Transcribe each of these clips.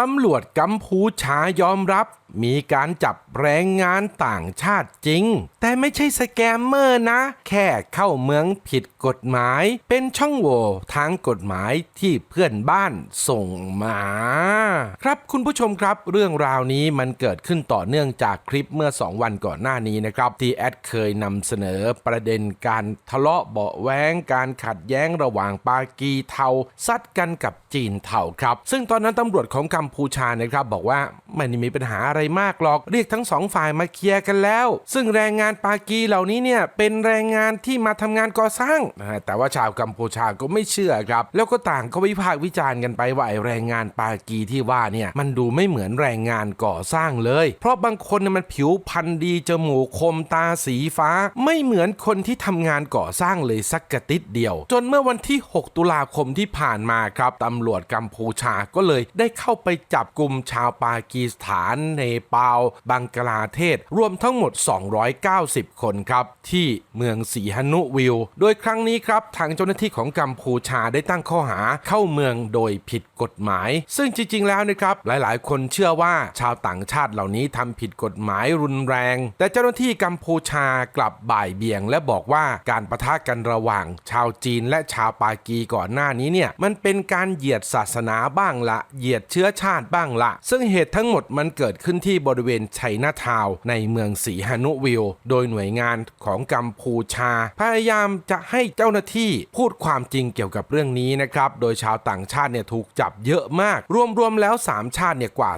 ตำรวจกัมพูชายอมรับ มีการจับแรงงานต่างชาติจริง แต่ไม่ใช่สแกมเมอร์นะ แค่เข้าเมืองผิดกฎหมาย เป็นช่องโหว่ทางกฎหมายที่เพื่อนบ้านส่งมา ครับคุณผู้ชมครับ เรื่องราวนี้มันเกิดขึ้นต่อเนื่องจากคลิปเมื่อ 2 วันก่อนหน้านี้นะครับที่แอดเคยนำเสนอประเด็นการทะเลาะเบาแว้งการขัดแย้งระหว่างปากีเทาซัดกันกับจีนเทาครับ ซึ่งตอนนั้นตำรวจของกัมพูชานะครับบอกว่าไม่ได้มีปัญหาอะไรมากหรอกเรียกทั้งสองฝ่ายมาเคลียร์กันแล้ว ซึ่งแรงงานปากีเหล่านี้เนี่ยเป็นแรงงานที่มาทำงานก่อสร้างนะฮะแต่ว่าชาวกัมพูชาก็ไม่เชื่อครับ แล้วก็ต่างก็วิพากษ์วิจารณ์กันไปว่าไอแรงงานปากีที่ว่าเนี่ยมันดูไม่เหมือนแรงงานก่อสร้างเลย เพราะบางคนเนี่ยมันผิวพรรณดีจมูกคมตาสีฟ้า ไม่เหมือนคนที่ทำงานก่อสร้างเลยสักกระติดเดียว จนเมื่อวันที่ 6 ตุลาคมที่ผ่านมาครับตำรวจกัมพูชาก็เลยได้เข้าไปจับกลุ่มชาวปากีสถานเนปาลบังกลาเทศ รวมทั้งหมด 290 คนครับ ที่เมืองสีหนุวิว โดยครั้งนี้ครับ ทางเจ้าหน้าที่ของกัมพูชาได้ตั้งข้อหาเข้าเมืองโดยผิดกฎหมาย ซึ่งจริง ๆ แล้วนะครับ หลายๆ คนเชื่อว่าชาวต่างชาติเหล่านี้ทำผิดกฎหมายรุนแรง แต่เจ้าหน้าที่กัมพูชากลับบ่ายเบี่ยง และบอกว่าการประทะกันระหว่าง ชาวจีนและชาวปากีก่อนหน้านี้เนี่ยมันเป็นการเหยียดศาสนาบ้างละเหยียดเชื้อชาติบ้างละ ซึ่งเหตุทั้งหมดมันเกิดขึ้นที่บริเวณชัยนาทาวในเมืองสีหนุวิวโดยหน่วยงานของกัมพูชา พยายามจะให้เจ้าหน้าที่พูดความจริงเกี่ยวกับเรื่องนี้นะครับ โดยชาวต่างชาติเนี่ยถูกจับเยอะมาก รวมๆแล้ว 3 ชาติเนี่ยกว่า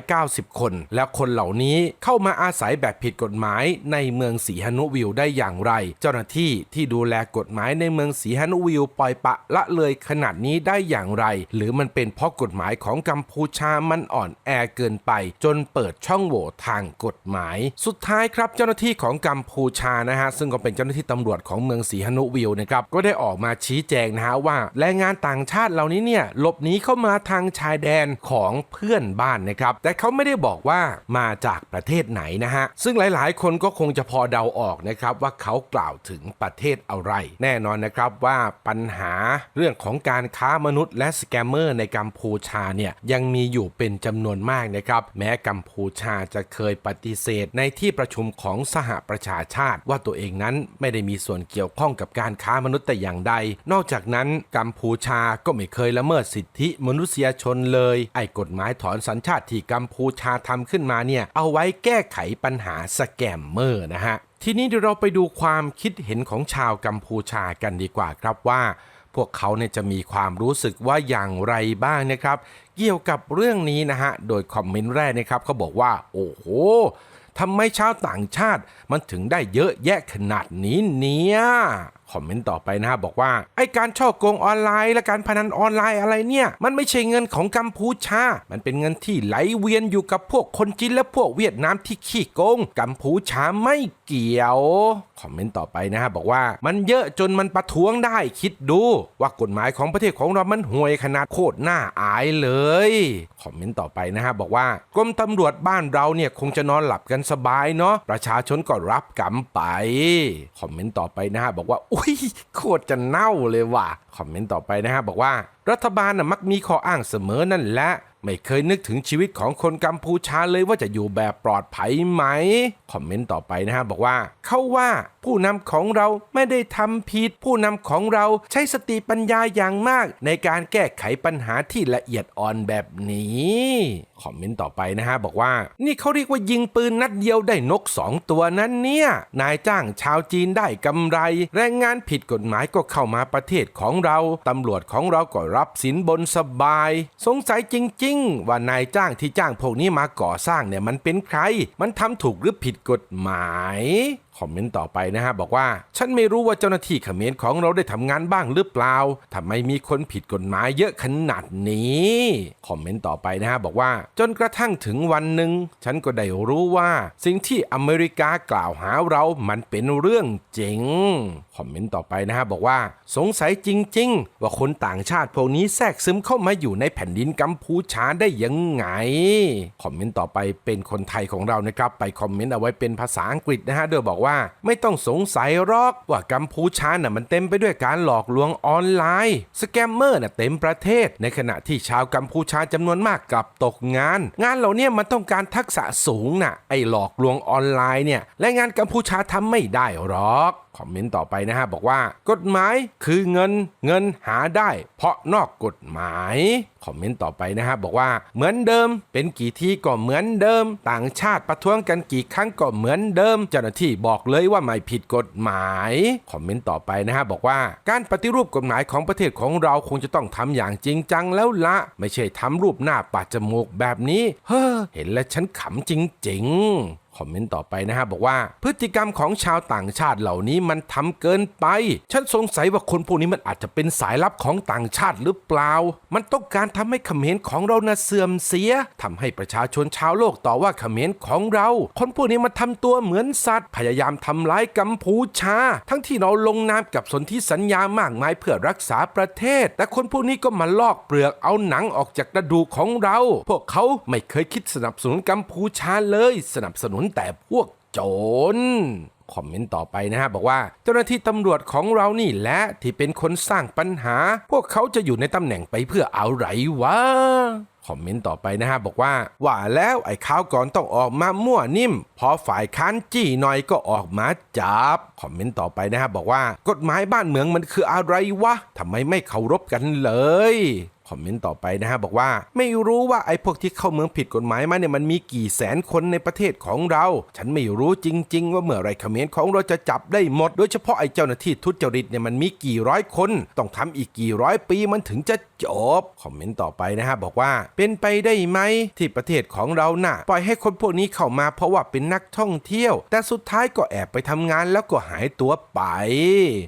290 คน และคนเหล่านี้เข้ามาอาศัยแบบผิดกฎหมายในเมืองสีหนุวิวได้อย่างไร เจ้าหน้าที่ที่ดูแลกฎหมายในเมืองสีหนุวิวปล่อยปะละเลยขนาดนี้ได้อย่างไร หรือมันเป็นเพราะกฎหมายของกัมพููชามันอ่อนแอเกินไป จนเปิดช่องโหว่ทางกฎหมาย สุดท้ายครับเจ้าหน้าที่ของกัมพูชานะฮะซึ่งก็เป็นเจ้าหน้าที่ตำรวจของเมืองสีหนุวิวนะครับก็ได้ออกมาชี้แจงนะฮะว่าแรงงานต่างชาติเหล่านี้เนี่ยหลบหนีเข้ามาทางชายแดนของเพื่อนบ้านนะครับแต่เขาไม่ได้บอกว่ามาจากประเทศไหนนะฮะซึ่งหลายๆ คนก็คงจะพอเดาออกนะครับว่าเขากล่าวถึงประเทศอะไร แน่นอนนะครับว่าปัญหาเรื่องของการค้ามนุษย์และสแกมเมอร์ในกัมพูชาเนี่ยยังมีอยู่เป็นจำนวนมากนะครับ แม้กัมพูชาจะเคยปฏิเสธในที่ประชุมของสหประชาชาติ ว่าตัวเองนั้นไม่ได้มีส่วนเกี่ยวข้องกับการค้ามนุษย์แต่อย่างใด นอกจากนั้นกัมพูชาก็ไม่เคยละเมิดสิทธิมนุษยชนเลย ไอ้กฎหมายถอนสัญชาติที่กัมพูชาทำขึ้นมาเนี่ยเอาไว้แก้ไขปัญหาสแกมเมอร์นะฮะทีนี้เดี๋ยวเราไปดูความคิดเห็นของชาวกัมพูชากันดีกว่าครับว่า พวกเขาเนี่ยจะมีความรู้สึกว่าอย่างไรบ้างนะครับ เกี่ยวกับเรื่องนี้นะฮะ โดยคอมเมนต์แรกนะครับเขาบอกว่า โอ้โหทำไมชาวต่างชาติมันถึงได้เยอะแยะขนาดนี้เนี่ย คอมเมนต์ต่อไปนะฮะบอกว่าไอการช่อโกงออนไลน์ และการพนันออนไลน์อะไรเนี่ย มันไม่ใช่เงินของกัมพูชา มันเป็นเงินที่ไหลเวียนอยู่กับพวกคนจีนและพวกเวียดนามที่ขี้โกง กัมพูชาไม่เกี่ยวคอมเมนต์ต่อไปนะฮะบอกว่ามันเยอะจนมันประท้วงได้คิดดู ว่ากฎหมายของประเทศของเรามันห่วยขนาดโคตรหน่าอายเลยคอมเมนต์ต่อไปนะฮะบอกว่ากรมตำรวจบ้านเราเนี่ยคงจะนอนหลับกันสบายเนาะประชาชนก็รับกรรมไปคอมเมนต์ต่อไปนะฮะบอกว่าอุโคตรจะเน่าเลยว่ะ คอมเมนต์ต่อไปนะฮะบอกว่ารัฐบาลน่ะมักมีข้ออ้างเสมอนั่นแหละ ไม่เคยนึกถึงชีวิตของคนกัมพูชาเลยว่าจะอยู่แบบปลอดภัยไหม คอมเมนต์ต่อไปนะฮะ บอกว่า เขาว่าผู้นำของเราไม่ได้ทำผิด ผู้นำของเราใช้สติปัญญาอย่างมาก ในการแก้ไขปัญหาที่ละเอียดอ่อนแบบนี้คอมเมนต์ต่อไปนะฮะ บอกว่า นี่เขาเรียกว่ายิงปืนนัดเดียวได้นกสองตัวนั้นเนี่ย นายจ้างชาวจีนได้กำไร แรงงานผิดกฎหมายก็เข้ามาประเทศของเราตำรวจของเราก็รับสินบนสบาย สงสัยจริง ๆ ว่านายจ้างที่จ้างพวกนี้มาก่อสร้างเนี่ยมันเป็นใคร มันทำถูกหรือผิดกฎหมาย คอมเมนต์ต่อไปนะฮะบอกว่า ฉันไม่รู้ว่าเจ้าหน้าที่เขมรของเราได้ทำงานบ้างหรือเปล่าทำไมมีคนผิดกฎหมายเยอะขนาดนี้คอมเมนต์ต่อไปนะฮะบอกว่า จนกระทั่งถึงวันหนึ่งฉันก็ได้รู้ว่าสิ่งที่อเมริกากล่าวหาเรามันเป็นเรื่องจริงคอมเมนต์ต่อไปนะฮะบอกว่า สงสัยจริง ๆ ว่าคนต่างชาติพวกนี้แทรกซึมเข้ามาอยู่ในแผ่นดินกัมพูชาได้ยังไงคอมเมนต์ต่อไปเป็นคนไทยของเรานะครับไปคอมเมนต์เอาไว้เป็นภาษาอังกฤษนะฮะโดยบอกว่าว่า ไม่ต้องสงสัยหรอกว่ากัมพูชาน่ะมันเต็มไปด้วยการหลอกลวงออนไลน์ สแกมเมอร์น่ะเต็มประเทศ ในขณะที่ชาวกัมพูชาจำนวนมากกลับตกงาน งานเหล่านี้มันต้องการทักษะสูงน่ะไอ้หลอกลวงออนไลน์เนี่ยและงานกัมพูชาทำไม่ได้หรอก คอมเมนต์ต่อไปนะฮะบอกว่า กฎหมายคือเงินเงินหาได้ เพราะนอกกฎหมายคอมเมนต์ต่อไปนะฮะบอกว่าเหมือนเดิม เป็นกี่ทีก็เหมือนเดิม ต่างชาติประท้วงกันกี่ครั้งก็เหมือนเดิม เจ้าหน้าที่บอกเลยว่าไม่ผิดกฎหมายคอมเมนต์ต่อไปนะฮะบอกว่าการปฏิรูปกฎหมายของประเทศของเราคงจะต้องทำอย่างจริงจังแล้วละไม่ใช่ทำรูปหน้าปาดจมูกแบบนี้ เฮ้อเห็นแล้วฉันขำจริงๆคอมเมนต์ต่อไปนะฮะบอกว่าพฤติกรรมของชาวต่างชาติเหล่านี้มันทำเกินไป ฉันสงสัยว่าคนพวกนี้มันอาจจะเป็นสายลับของต่างชาติหรือเปล่า มันต้องการทำให้เขมรของเรานะเสื่อมเสียทำให้ประชาชนชาวโลกต่อว่าเขมรของเรา คนพวกนี้มันทำตัวเหมือนสัตว์ พยายามทำร้ายกัมพูชา ทั้งที่เราลงนามกับสนธิสัญญามากมายเพื่อรักษาประเทศ แต่คนพวกนี้ก็มาลอกเปลือกเอาหนังออกจากกระดูกของเรา พวกเขาไม่เคยคิดสนับสนุนกัมพูชาเลย สนับสนุนแต่พวกโจรคอมเมนต์ต่อไปนะฮะบอกว่าเจ้าหน้าที่ตำรวจของเรานี่แหละที่เป็นคนสร้างปัญหา พวกเขาจะอยู่ในตำแหน่งไปเพื่ออะไรวะคอมเมนต์ต่อไปนะฮะบอกว่า ว่าแล้วไอ้ข้าวก่อนต้องออกมามั่วนิ่ม พอฝ่ายค้านจี้หน่อยก็ออกมาจับคอมเมนต์ต่อไปนะฮะบอกว่า กฎหมายบ้านเมืองมันคืออะไรวะทำไมไม่เคารพกันเลย คอมเมนต์ต่อไปนะฮะบอกว่าไม่รู้ว่าไอ้พวกที่เข้าเมืองผิดกฎหมายมาเนี่ยมันมีกี่แสนคนในประเทศของเรา ฉันไม่รู้จริง ๆ ว่าเมื่อไรคอมเขมรของเราจะจับได้หมด โดยเฉพาะไอ้เจ้าหน้าที่ทุจริตเนี่ยมันมีกี่ร้อยคน ต้องทำอีกกี่ร้อยปีมันถึงจะจบคอมเมนต์ต่อไปนะฮะบอกว่าเป็นไปได้ไหมที่ประเทศของเราน่ะปล่อยให้คนพวกนี้เข้ามาเพราะว่าเป็นนักท่องเที่ยว แต่สุดท้ายก็แอบไปทำงานแล้วก็หายตัวไป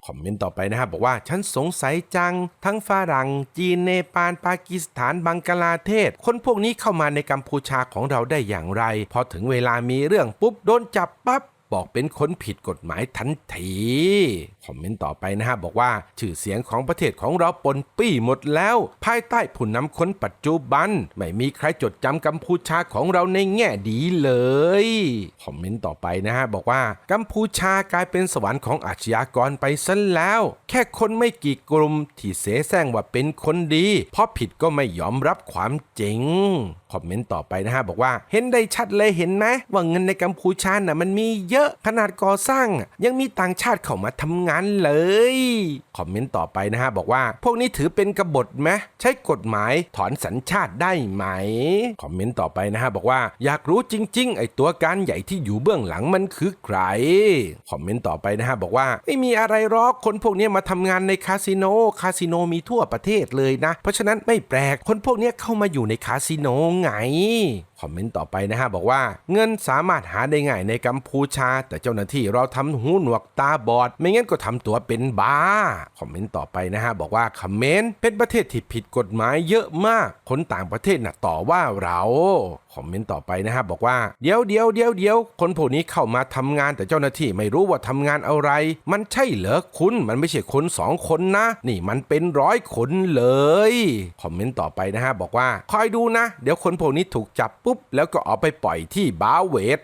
คอมเมนต์ต่อไปนะฮะบอกว่าฉันสงสัยจัง ทั้งฝรั่งจีนเนปาลปากีสถานบังกลาเทศ คนพวกนี้เข้ามาในกัมพูชาของเราได้อย่างไร พอถึงเวลามีเรื่องปุ๊บโดนจับปั๊บบ บอกเป็นคนผิดกฎหมายทันทีคอมเมนต์ต่อไปนะฮะบอกว่าชื่อเสียงของประเทศของเราปนปี้หมดแล้ว ภายใต้ผู้นำคนปัจจุบัน ไม่มีใครจดจำกัมพูชาของเราในแง่ดีเลยคอมเมนต์ต่อไปนะฮะบอกว่ากัมพูชากลายเป็นสวรรค์ของอาชญากรไปซะแล้ว แค่คนไม่กี่กลุ่มที่เสแสร้งว่าเป็นคนดี เพราะผิดก็ไม่ยอมรับความจริงคอมเมนต์ต่อไปนะฮะบอกว่าเห็นได้ชัดเลยเห็นไหมว่าเงินในกัมพูชาน่ะมันมีเยอะขนาดก่อสร้าง ยังมีต่างชาติเข้ามาทำงานเลย คอมเมนต์ต่อไปนะฮะ บอกว่า พวกนี้ถือเป็นกบฏไหมใช้กฎหมายถอนสัญชาติได้ไหม คอมเมนต์ต่อไปนะฮะ บอกว่าอยากรู้จริง ๆ ไอตัวการใหญ่ที่อยู่เบื้องหลังมันคือใคร คอมเมนต์ต่อไปนะฮะ บอกว่า ไม่มีอะไรหรอกคนพวกนี้มาทำงานในคาสิโนคาสิโนมีทั่วประเทศเลยนะ เพราะฉะนั้นไม่แปลกคนพวกนี้เข้ามาอยู่ในคาสิโนไง คอมเมนต์ต่อไปนะฮะบอกว่าเงินสามารถหาได้ง่ายในกัมพูชา แต่เจ้าหน้าที่เราทำหูหนวกตาบอด ไม่งั้นก็ทำตัวเป็นบ้าคอมเมนต์ต่อไปนะฮะบอกว่าคอมเมนต์เป็นประเทศที่ผิดกฎหมายเยอะมาก คนต่างประเทศน่ะต่อว่าเรา คอมเมนต์ต่อไปนะฮะบอกว่าเดี๋ยวเดี๋ยวเดี๋ยวเดี๋ยวคนพวกนี้เข้ามาทำงานแต่เจ้าหน้าที่ไม่รู้ว่าทำงานอะไร มันใช่เหรอคุณมันไม่ใช่คนสองคนนะ นี่มันเป็นร้อยคนเลยคอมเมนต์ต่อไปนะฮะบอกว่าคอยดูนะ เดี๋ยวคนพวกนี้ถูกจับปุ๊บ แล้วก็เอาไปปล่อยที่บาเวท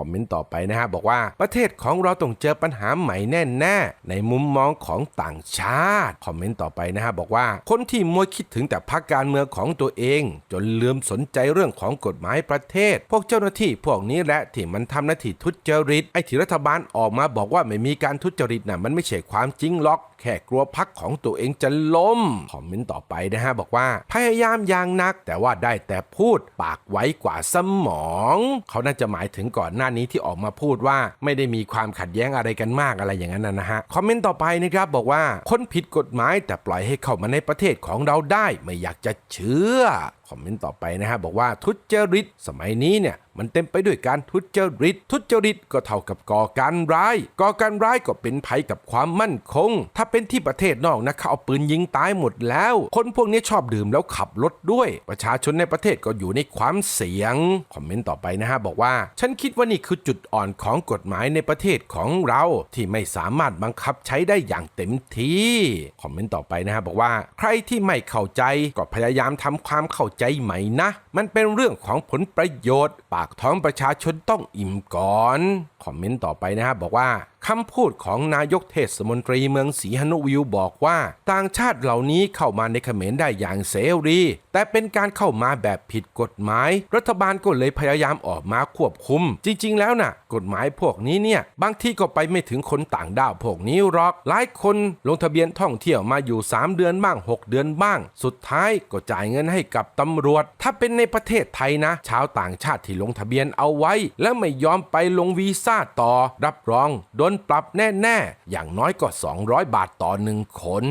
อมเมนต์ต่อไปนะฮะบอกว่าประเทศของเราต้องเจอปัญหาใหม่แน่ๆในมุมมองของต่างชาติ คอมเมนต์ต่อไปนะฮะบอกว่าคนที่มัวคิดถึงแต่พรรคการเมืองของตัวเอง จนลืมสนใจเรื่องของกฎหมายประเทศ พวกเจ้าหน้าที่พวกนี้แหละที่มันทำหน้าที่ทุจริตไอ้ที่รัฐบาลออกมาบอกว่าไม่มีการทุจริตน่ะมันไม่ใช่ความจริงหรอก แค่กลัวพักของตัวเองจะล้มคอมเมนต์ต่อไปนะฮะบอกว่าพยายามอย่างหนัก แต่ว่าได้แต่พูดปากไว้กว่าสมอง เขาน่าจะหมายถึงก่อนหน้านี้ที่ออกมาพูดว่าไม่ได้มีความขัดแย้งอะไรกันมากอะไรอย่างนั้นนะฮะคอมเมนต์ต่อไปนะครับบอกว่าคนผิดกฎหมายแต่ปล่อยให้เข้ามาในประเทศของเราได้ไม่อยากจะเชื่อ คอมเมนต์ต่อไปนะฮะบอกว่าทุจริตสมัยนี้เนี่ยมันเต็มไปด้วยการทุจริต ทุจริตก็เท่ากับก่อการร้าย ก่อการร้ายก็เป็นภัยกับความมั่นคง ถ้าเป็นที่ประเทศนอกนะเขาเอาปืนยิงตายหมดแล้ว คนพวกนี้ชอบดื่มแล้วขับรถด้วย ประชาชนในประเทศก็อยู่ในความเสี่ยง คอมเมนต์ต่อไปนะฮะบอกว่า ฉันคิดว่านี่คือจุดอ่อนของกฎหมายในประเทศของเราที่ไม่สามารถบังคับใช้ได้อย่างเต็มที่ คอมเมนต์ต่อไปนะฮะบอกว่า ใครที่ไม่เข้าใจก็พยายามทำความเข้าใจใหม่นะ มันเป็นเรื่องของผลประโยชน์ ปากท้องประชาชนต้องอิ่มก่อน คอมเมนต์ต่อไปนะครับบอกว่า คำพูดของนายกเทศมนตรีเมืองศรีหนุวิวบอกว่า ต่างชาติเหล่านี้เข้ามาในเขมรได้อย่างเสรี แต่เป็นการเข้ามาแบบผิดกฎหมาย รัฐบาลก็เลยพยายามออกมาควบคุม จริง ๆ แล้วน่ะ กฎหมายพวกนี้เนี่ยบางที่ก็ไปไม่ถึงคนต่างด้าวพวกนี้หรอก หลายคนลงทะเบียนท่องเที่ยวมาอยู่ 3 เดือนบ้าง 6 เดือนบ้าง สุดท้ายก็จ่ายเงินให้กับตำรวจ ถ้าเป็นในประเทศไทยนะ ชาวต่างชาติที่ลงทะเบียนเอาไว้ และไม่ยอมไปลงวีซ่าต่อ รับรองโดนปรับแน่ ๆ อย่างน้อยก็200 บาทต่อหนึ่งคน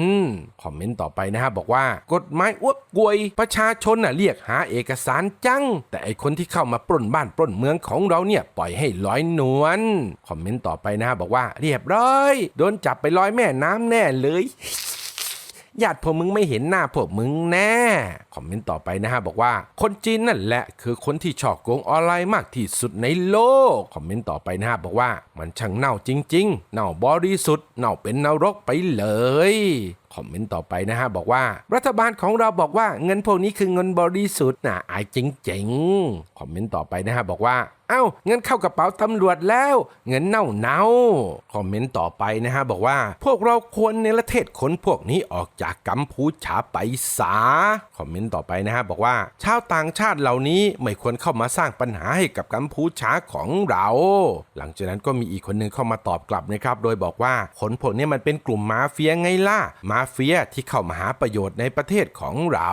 คอมเมนต์ต่อไปนะฮะบอกว่ากฎหมายอ้วกกวย ประชาชนน่ะเรียกหาเอกสารจัง แต่ไอคนที่เข้ามาปล้นบ้านปล้นเมืองของเราเนี่ยปล่อยให้ลอยนวลคอมเมนต์ต่อไปนะฮะบอกว่าเรียบร้อย โดนจับไปลอยแม่น้ำแน่เลย ญาติพวกมึงไม่เห็นหน้าพวกมึงแน่ คอมเมนต์ต่อไปนะฮะบอกว่า คนจีนนั่นแหละคือคนที่ชอบโกงออนไลน์มากที่สุดในโลก คอมเมนต์ต่อไปนะฮะบอกว่ามันช่างเน่าจริง ๆ เน่าบริสุทธิ์ เน่าเป็นนรกไปเลย คอมเมนต์ต่อไปนะฮะ บอกว่า รัฐบาลของเราบอกว่าเงินพวกนี้คือเงินบริสุทธิ์นะอายจริงๆคอมเมนต์ต่อไปนะฮะ บอกว่าเอ้าเงินเข้ากระเป๋าตำรวจแล้ว เงินเน่าเน่าคอมเมนต์ต่อไปนะฮะ บอกว่า พวกเราควรในประเทศคนพวกนี้ออกจากกัมพูชาไปสาคอมเมนต์ต่อไปนะฮะ บอกว่า ชาวต่างชาติเหล่านี้ไม่ควรเข้ามาสร้างปัญหาให้กับกัมพูชาของเรา หลังจากนั้นก็มีอีกคนหนึ่งเข้ามาตอบกลับนะครับโดยบอกว่าคนพวกนี้มันเป็นกลุ่มมาเฟียไงล่ะมาเฟียที่เข้ามาหาประโยชน์ในประเทศของเรา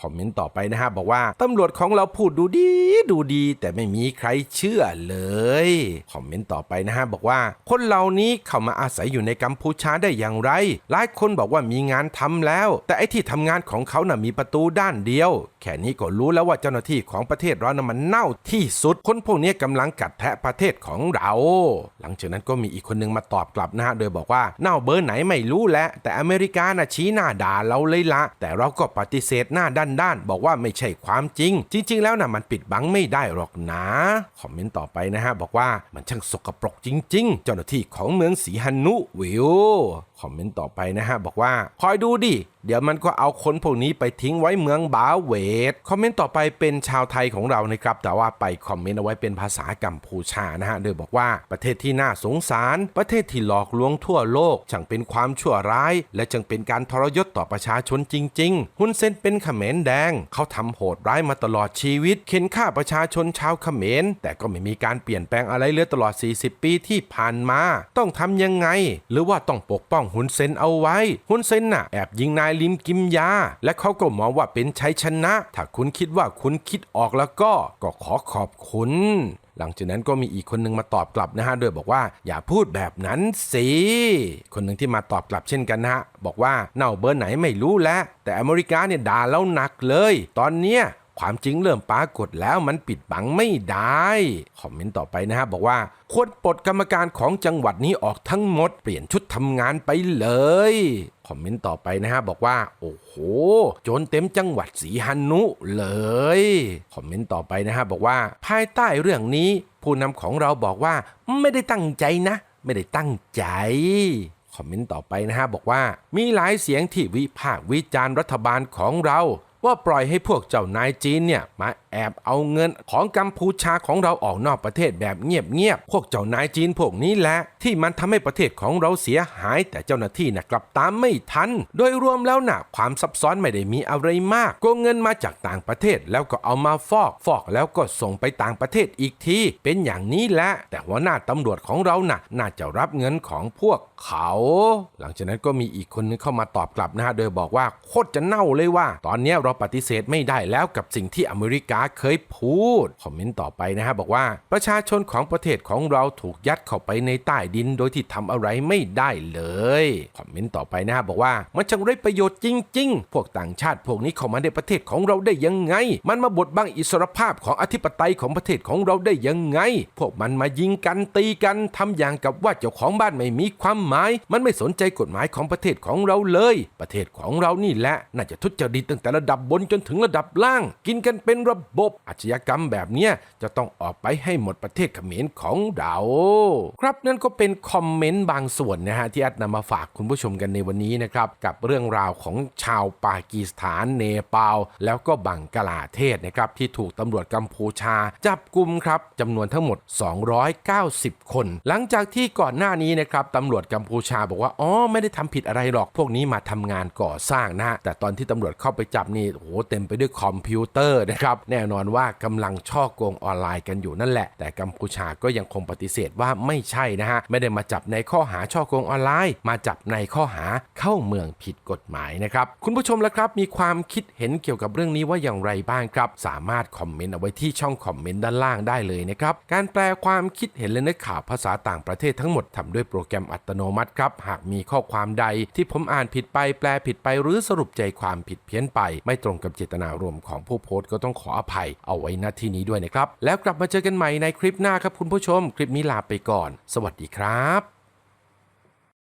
คอมเมนต์ต่อไปนะฮะบอกว่าตำรวจของเราพูดดูดีดูดี แต่ไม่มีใครเชื่อเลยคอมเมนต์ต่อไปนะฮะบอกว่า คนเหล่านี้เข้ามาอาศัยอยู่ในกัมพูชาได้อย่างไร หลายคนบอกว่ามีงานทำแล้ว แต่ไอ้ที่ทำงานของเขาน่ะมีประตูด้านเดียว แค่นี้ก็รู้แล้วว่าเจ้าหน้าที่ของประเทศเราน่ะมันเน่าที่สุด คนพวกนี้กำลังกัดแทะประเทศของเรา หลังจากนั้นก็มีอีกคนนึงมาตอบกลับนะฮะโดยบอกว่าเน่าเบอร์ไหนไม่รู้แหละแต่อเมริกาน่ะชี้หน้าด่าเราเลยละ แต่เราก็ปฏิเสธหน้าด้านๆบอกว่าไม่ใช่ความจริง จริง ๆ แล้วน่ะมันปิดบังไม่ได้หรอกนะ คอมเมนต์ต่อไปนะฮะบอกว่ามันช่างสกปรกจริง ๆ เจ้าหน้าที่ของเมืองสีฮันนุวิวคอมเมนต์ต่อไปนะฮะ บอกว่า คอยดูดิ เดี๋ยวมันก็เอาคนพวกนี้ไปทิ้งไว้เมืองบาเวตคอมเมนต์ต่อไปเป็นชาวไทยของเรานะครับ แต่ว่าไปคอมเมนต์เอาไว้เป็นภาษากัมพูชานะฮะ โดยบอกว่าประเทศที่น่าสงสาร ประเทศที่หลอกลวงทั่วโลกช่างเป็นความชั่วร้าย และจึงเป็นการทรยศต่อประชาชนจริง ๆ ฮุนเซนเป็นเขมรแดง เขาทำโหดร้ายมาตลอดชีวิต เข็นฆ่าประชาชนชาวเขมร แต่ก็ไม่มีการเปลี่ยนแปลงอะไรเลยตลอด 40 ปีที่ผ่านมา ต้องทำยังไง หรือว่าต้องปกป้องฮุนเซนเอาไว้ฮุนเซนน่ะแอบยิงนายลิมกิมยา และเขาก็มองว่าเป็นชัยชนะ ถ้าคุณคิดว่าคุณคิดออกแล้วก็ก็ขอขอบคุณหลังจากนั้นก็มีอีกคนหนึ่งมาตอบกลับนะฮะโดยบอกว่าอย่าพูดแบบนั้นสิคนหนึ่งที่มาตอบกลับเช่นกันนะฮะบอกว่าเน่าเบอร์ไหนไม่รู้แล้วแต่อเมริกาเนี่ยด่าแล้วหนักเลย ตอนเนี้ย ความจริงเริ่มปรากฏแล้วมันปิดบังไม่ได้ คอมเมนต์ต่อไปนะฮะบอกว่าควรปลดกรรมการของจังหวัดนี้ออกทั้งหมดเปลี่ยนชุดทำงานไปเลย คอมเมนต์ต่อไปนะฮะบอกว่า โอ้โห โจรเต็มจังหวัดสีฮันนุเลย คอมเมนต์ต่อไปนะฮะบอกว่า ภายใต้เรื่องนี้ ผู้นำของเราบอกว่าไม่ได้ตั้งใจนะ ไม่ได้ตั้งใจคอมเมนต์ต่อไปนะฮะบอกว่ามีหลายเสียงที่วิพากษ์วิจารณ์รัฐบาลของเรา ว่าปล่อยให้พวกเจ้านายจีนเนี่ยมา แอบเอาเงินของกัมพูชาของเราออกนอกประเทศแบบเงียบๆ พวกเจ้านายจีนพวกนี้แหละ ที่มันทำให้ประเทศของเราเสียหาย แต่เจ้าหน้าที่นะกลับตามไม่ทัน โดยรวมแล้วนะความซับซ้อนไม่ได้มีอะไรมากโกงเงินมาจากต่างประเทศแล้วก็เอามาฟอกฟอกแล้วก็ส่งไปต่างประเทศอีกที เป็นอย่างนี้แหละ แต่หัวหน้าตำรวจของเราน่ะ น่าจะรับเงินของพวกเขา หลังจากนั้นก็มีอีกคนนึงเข้ามาตอบกลับนะฮะโดยบอกว่าโคตรจะเน่าเลยว่า ตอนนี้เราปฏิเสธไม่ได้แล้วกับสิ่งที่อเมริกาเคยพูด คอมเมนต์ต่อไปนะฮะบอกว่าประชาชนของประเทศของเราถูกยัดเข้าไปในใต้ดินโดยที่ทำอะไรไม่ได้เลย คอมเมนต์ต่อไปนะฮะบอกว่ามันช่างไร้ประโยชน์จริง ๆ พวกต่างชาติพวกนี้เข้ามาในประเทศของเราได้ยังไง มันมาบดบังอิสรภาพของอธิปไตยของประเทศของเราได้ยังไง พวกมันมายิงกันตีกันทำอย่างกับว่าเจ้าของบ้านไม่มีความหมาย มันไม่สนใจกฎหมายของประเทศของเราเลย ประเทศของเรานี่แหละ น่าจะทุจริตตั้งแต่ระดับบนจนถึงระดับล่าง กินกันเป็นระบบอาชญากรรมแบบเนี้ยจะต้องออกไปให้หมดประเทศเขมรของเราครับนั่นก็เป็นคอมเมนต์บางส่วนนะฮะที่อัดนำมาฝากคุณผู้ชมกันในวันนี้นะครับกับเรื่องราวของชาวปากีสถานเนปาลแล้วก็บังกลาเทศนะครับที่ถูกตำรวจกัมพูชา จับกลุ่มครับจำนวนทั้งหมด 290 คน หลังจากที่ก่อนหน้านี้นะครับตำรวจกัมพูชาบอกว่าอ๋อไม่ได้ทำผิดอะไรหรอกพวกนี้มาทำงานก่อสร้างนะฮะแต่ตอนที่ตำรวจเข้าไปจับนี่โอ้โหเต็มไปด้วยคอมพิวเตอร์นะครับแน่นอนว่ากำลังช่อโกงออนไลน์กันอยู่นั่นแหละ แต่กัมพูชาก็ยังคงปฏิเสธว่าไม่ใช่นะฮะ ไม่ได้มาจับในข้อหาช่อโกงออนไลน์ มาจับในข้อหาเข้าเมืองผิดกฎหมายนะครับ คุณผู้ชมละครับ มีความคิดเห็นเกี่ยวกับเรื่องนี้ว่าอย่างไรบ้างครับ สามารถคอมเมนต์เอาไว้ที่ช่องคอมเมนต์ด้านล่างได้เลยนะครับ การแปลความคิดเห็นและเนื้อข่าวภาษาต่างประเทศทั้งหมดทำด้วยโปรแกรมอัตโนมัติครับ หากมีข้อความใดที่ผมอ่านผิดไปแปลผิดไปหรือสรุปใจความผิดเพี้ยนไป ไม่ตรงกับเจตนารมณ์ของผู้โพสต์ก็ต้องขออภัยเอาไว้ณที่นี้ด้วยนะครับ แล้วกลับมาเจอกันใหม่ในคลิปหน้าครับคุณผู้ชม คลิปนี้ลาไปก่อน สวัสดีครับ